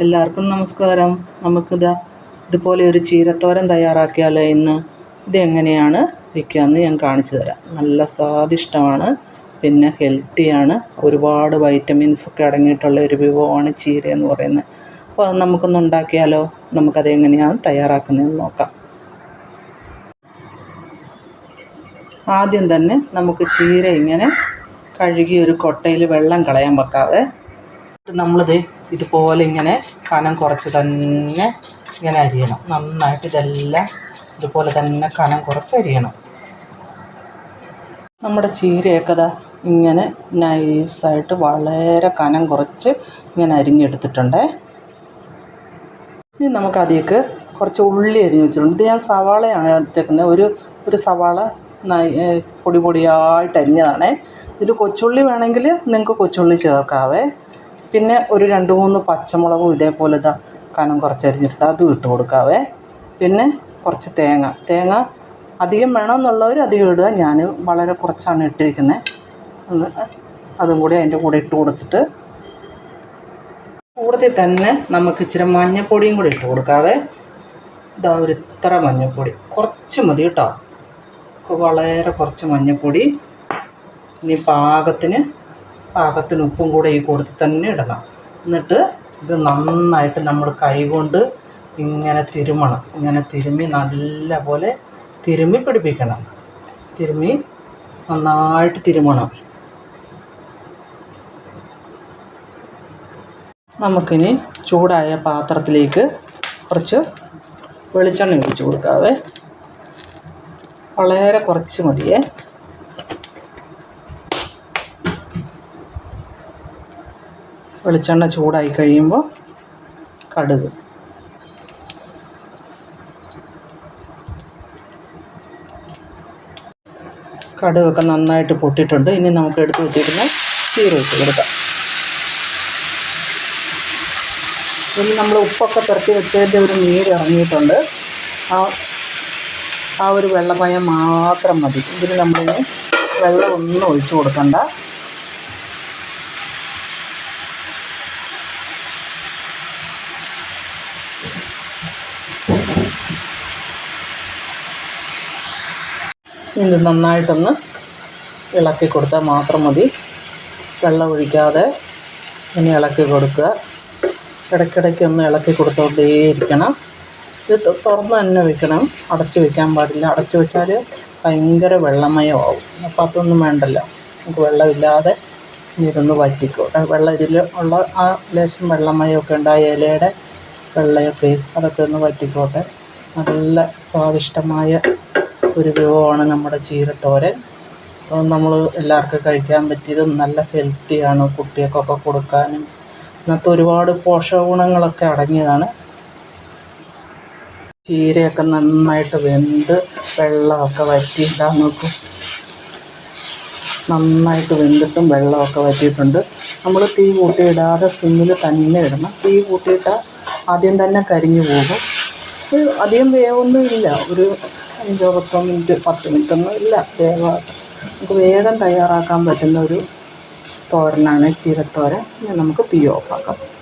എല്ലാവർക്കും നമസ്കാരം. നമുക്കിതാ ഇതുപോലെ ഒരു ചീരത്തോരൻ തയ്യാറാക്കിയാലോ ഇന്ന്. ഇതെങ്ങനെയാണ് വയ്ക്കാമെന്ന് ഞാൻ കാണിച്ചു തരാം. നല്ല സ്വാദിഷ്ടമാണ്. പിന്നെ ഹെൽത്തിയാണ് ഒരുപാട് വൈറ്റമിൻസ് ഒക്കെ അടങ്ങിയിട്ടുള്ള ഒരു വിഭവമാണ് ചീര എന്ന് പറയുന്നത്. അപ്പോൾ അത് നമുക്കൊന്ന് ഉണ്ടാക്കിയാലോ? നമുക്കത് എങ്ങനെയാണ് തയ്യാറാക്കുന്നതെന്ന് നോക്കാം. ആദ്യം തന്നെ നമുക്ക് ചീര ഇങ്ങനെ കഴുകി ഒരു കൊട്ടയിൽ വെള്ളം കളയാൻ വെക്കാതെ നമ്മളിത് ഇതുപോലെ ഇങ്ങനെ കനം കുറച്ച് തന്നെ ഇങ്ങനെ അരിയണം. നന്നായിട്ട് ഇതെല്ലാം ഇതുപോലെ തന്നെ കനം കുറച്ച് അരിയണം. നമ്മുടെ ചീരയൊക്കെ അതാ ഇങ്ങനെ നൈസായിട്ട് വളരെ കനം കുറച്ച് ഇങ്ങനെ അരിഞ്ഞെടുത്തിട്ടുണ്ടേ. ഇനി നമുക്കതിലേക്ക് കുറച്ച് ഉള്ളി അരിഞ്ഞ് വെച്ചിട്ടുണ്ട്. ഇത് ഞാൻ സവാളയാണ് എടുത്തേക്കുന്നത്. ഒരു ഒരു സവാള പൊടി പൊടിയായിട്ട് അരിഞ്ഞതാണേ. ഇതിൽ കൊച്ചുള്ളി വേണമെങ്കിൽ നിങ്ങൾക്ക് കൊച്ചുള്ളി ചേർക്കാവേ. പിന്നെ ഒരു രണ്ട് മൂന്ന് പച്ചമുളകും ഇതേപോലെ ഇതാ കനം കുറച്ച് അരിഞ്ഞിട്ടുണ്ട് അതും ഇട്ട് കൊടുക്കാവേ. പിന്നെ കുറച്ച് തേങ്ങ. തേങ്ങ അധികം വേണമെന്നുള്ളവർ അധികം ഇടുക. ഞാൻ വളരെ കുറച്ചാണ് ഇട്ടിരിക്കുന്നത്. അതും കൂടി അതിന്റെ കൂടെ ഇട്ട് കൊടുത്തിട്ട് കൂടുതൽ തന്നെ നമുക്ക് ഇച്ചിരി മഞ്ഞൾപ്പൊടിയും കൂടി ഇട്ട് കൊടുക്കാവേ. ഇതാ ഒരു ഇത്ര മഞ്ഞൾപ്പൊടി കുറച്ച് മതി കേട്ടോ. വളരെ കുറച്ച് മഞ്ഞൾപ്പൊടി. ഇനി പാകത്തിന് പാകത്തിന് ഉപ്പും കൂടെ ഈ കൂടത്തിൽ തന്നെ ഇടണം. എന്നിട്ട് ഇത് നന്നായിട്ട് നമ്മൾ കൈകൊണ്ട് ഇങ്ങനെ തിരുമണം. ഇങ്ങനെ തിരുമ്മി നല്ല പോലെ തിരുമ്മി പിടിപ്പിക്കണം. തിരുമ്മി നന്നായിട്ട് തിരുമണം. നമുക്കിനി ചൂടായ പാത്രത്തിലേക്ക് കുറച്ച് വെളിച്ചെണ്ണ ഒഴിച്ചു കൊടുക്കാവേ. വളരെ കുറച്ച് മതിയേ. വെളിച്ചെണ്ണ ചൂടായി കഴിയുമ്പോൾ കടുക്. കടുകൊക്കെ നന്നായിട്ട് പൊട്ടിയിട്ടുണ്ട്. ഇനി നമുക്ക് എടുത്ത് വെച്ചിരുന്ന ചീര ഇട്ട് കൊടുക്കാം. ഇനി നമ്മൾ ഉപ്പൊക്കെ പെറുക്കി വെച്ചതിന്റെ ഒരു നീര് ഇറങ്ങിയിട്ടുണ്ട്. ആ ആ ഒരു വെള്ളമയം മാത്രം മതി. ഇതിന് നമ്മളിന് വെള്ളം ഒന്നും ഒഴിച്ചു കൊടുക്കണ്ട. ഇത് നന്നായിട്ടൊന്ന് ഇളക്കി കൊടുത്താൽ മാത്രം മതി. വെള്ളം ഒഴിക്കാതെ ഇനി ഇളക്കി കൊടുക്കുക. ഇടയ്ക്കിടയ്ക്ക് ഒന്ന് ഇളക്കി കൊടുത്തുകൊണ്ടേയിരിക്കണം ഇത് തുറന്ന് തന്നെ വെക്കണം. അടച്ചു വെക്കാൻ പാടില്ല. അടച്ചു വെച്ചാൽ ഭയങ്കര വെള്ളമയമാവും. അപ്പോൾ അതൊന്നും വേണ്ടല്ലോ. നമുക്ക് വെള്ളമില്ലാതെ ഇതൊന്ന് വറ്റിക്കോട്ടെ. വെള്ളം ഇതിൽ ഉള്ള ആ ലേശം വെള്ളമയമൊക്കെ ഉണ്ടായ ഇലയുടെ വെള്ളയൊക്കെ അതൊക്കെ ഒന്ന് വറ്റിക്കോട്ടെ. നല്ല സ്വാദിഷ്ടമായ ഒരു വിഭവമാണ് നമ്മുടെ ചീരത്തോരൻ. അപ്പോൾ നമ്മൾ എല്ലാവർക്കും കഴിക്കാൻ പറ്റിയതും നല്ല ഹെൽത്തിയാണ് കുട്ടികൾക്കൊക്കെ കൊടുക്കാനും. ഇന്നത്തെ ഒരുപാട് പോഷക ഗുണങ്ങളൊക്കെ അടങ്ങിയതാണ്. ചീരയൊക്കെ നന്നായിട്ട് വെന്ത് വെള്ളമൊക്കെ വറ്റി ഇതാ നോക്കും. നന്നായിട്ട് വെന്തിട്ടും വെള്ളമൊക്കെ വറ്റിയിട്ടുണ്ട്. നമ്മൾ തീ കൂട്ടിയിടാതെ സിമ്മിൽ തന്നെ ഇടണം. തീ കൂട്ടിയിട്ടാൽ ആദ്യം തന്നെ കരിഞ്ഞു പോകും. അധികം വേവൊന്നും ഇല്ല. ഒരു അഞ്ചോ പത്തോ മിനിറ്റ് പത്ത് മിനിറ്റ് ഒന്നും ഇല്ല. വേഗം നമുക്ക് വേഗം തയ്യാറാക്കാൻ പറ്റുന്ന ഒരു തോരനാണ് ചീരത്തോരൻ. നമുക്ക് തീ ഓഫാക്കാം.